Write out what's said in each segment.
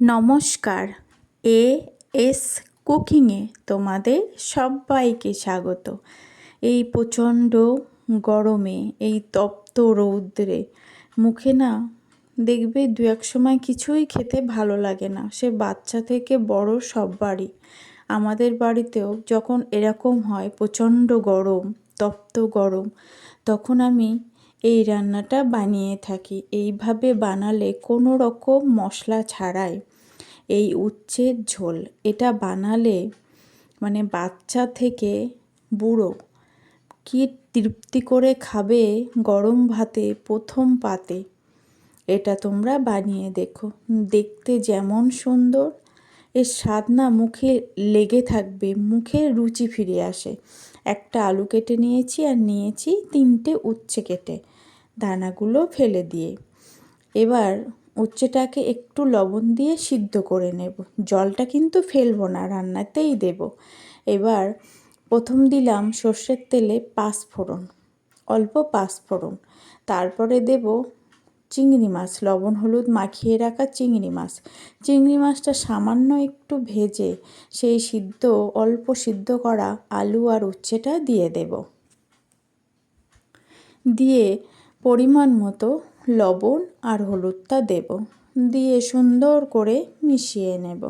নমস্কার। A S কুকিংয়ে তোমাদের সবাইকে স্বাগত। এই প্রচণ্ড গরমে, এই তপ্ত রৌদ্রে, মুখে না দেখবে দু এক সময় কিছুই খেতে ভালো লাগে না। সে বাচ্চা থেকে বড় সববারই আমাদের বাড়িতেও যখন এরকম হয়, প্রচণ্ড গরম, তপ্ত গরম, তখন আমি এই রান্নাটা বানিয়ে থাকি। এইভাবে বানালে কোনো রকম মশলা ছাড়াই। এই উচ্ছের ঝোল। এটা বানালে মানে বাচ্চা থেকে বুড়ো কি তৃপ্তি করে খাবে গরম ভাতে প্রথম পাতে? এটা তোমরা বানিয়ে দেখো। দেখতে যেমন সুন্দর, এর স্বাদ না মুখে লেগে থাকবে, মুখে রুচি ফিরে আসে। একটা আলু কেটে নিয়েছি আর নিয়েছি তিনটে উচ্ছে কেটে দানাগুলো ফেলে দিয়ে। এবার উচ্ছেটাকে একটু লবণ দিয়ে সিদ্ধ করে নেব। জলটা কিন্তু ফেলব না, রান্নাতেই দেব। এবার প্রথম দিলাম সর্ষের তেলে পাঁচফোড়ন, অল্প পাঁচফোড়ন। তারপরে দেব চিংড়ি মাছ, লবণ, হলুদ মাখিয়ে রাখা চিংড়ি মাছ। চিংড়ি মাছটা সামান্য একটু ভেজে সেই সিদ্ধ, অল্প সিদ্ধ করা আলু আর উচ্ছেটা দিয়ে দেব। দিয়ে পরিমাণ মতো লবণ আর হলুদটা দেব। দিয়ে সুন্দর করে মিশিয়ে নেব।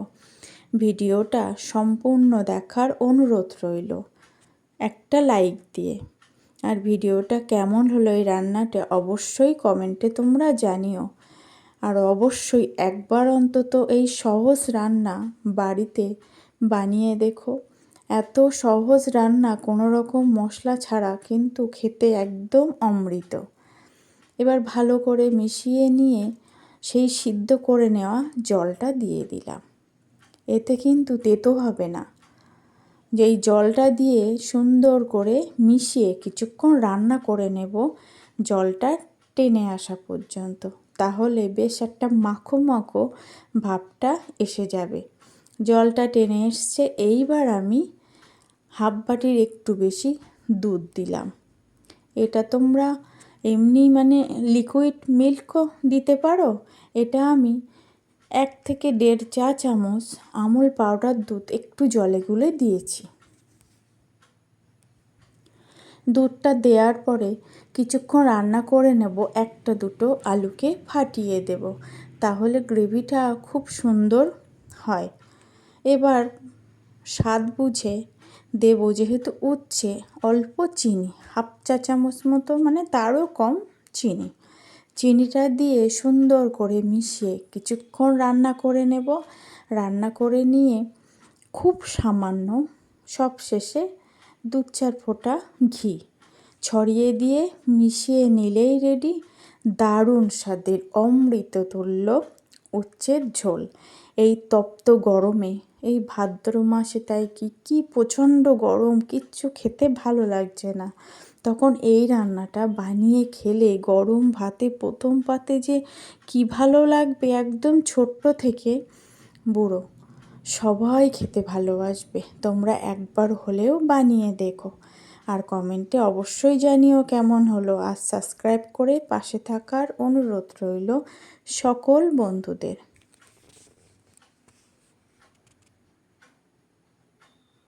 ভিডিওটা সম্পূর্ণ দেখার অনুরোধ রইল। একটা লাইক দিয়ে। আর ভিডিওটা কেমন হলো এই রান্নাটা অবশ্যই কমেন্টে তোমরা জানিও। আর অবশ্যই একবার অন্তত এই সহজ রান্না বাড়িতে বানিয়ে দেখো। এত সহজ রান্না কোনো রকম মশলা ছাড়া কিন্তু খেতে একদম অমৃত। এবার ভালো করে মিশিয়ে নিয়ে সেই সিদ্ধ করে নেওয়া জলটা দিয়ে দিলাম। এতে কিন্তু তেতো হবে না। যেই জলটা দিয়ে সুন্দর করে মিশিয়ে কিছুক্ষণ রান্না করে নেব, জলটা টেনে আসা পর্যন্ত, তাহলে বেশ একটা মাখো মাখো ভাবটা এসে যাবে। জলটা টেনে এসছে, এইবার আমি হাফ বাটির একটু বেশি দুধ দিলাম। এটা তোমরা এমনি মানে লিকুইড মিল্কও দিতে পারো? এটা আমি এক থেকে দেড় চা চামচ আমুল পাউডার দুধ একটু জলে গুলে দিয়েছি। দুধটা দেওয়ার পরে কিছুক্ষণ রান্না করে নেব, একটা দুটো আলুকে ফাটিয়ে দেব, তাহলে গ্রেভিটা খুব সুন্দর হয়। এবার স্বাদ বুঝে দেবো যেহেতু উচ্ছে, অল্প চিনি, হাফ চা চামচ মতো মানে তারও কম চিনি। চিনিটা দিয়ে সুন্দর করে মিশিয়ে কিছুক্ষণ রান্না করে নেব। রান্না করে নিয়ে খুব সামান্য, সব শেষে দু চার ফোঁটা ঘি ছড়িয়ে দিয়ে মিশিয়ে নিলেই রেডি দারুণ স্বাদের অমৃত তুল্য উচ্ছের ঝোল। এই তপ্ত গরমে এই ভাদ্র মাসে তাই কি কি প্রচণ্ড গরম, কিচ্ছু খেতে ভালো লাগছে না। তখন এই রান্নাটা বানিয়ে খেলে গরম ভাতে, প্রথম পাতে যে কি ভালো লাগবে একদম ছোট্ট থেকে বুড়ো, সবাই খেতে ভালোবাসবে। তোমরা একবার হলেও বানিয়ে দেখো। আর কমেন্টে অবশ্যই জানিও কেমন হলো। আর সাবস্ক্রাইব করে পাশে থাকার অনুরোধ রইল সকল বন্ধুদের।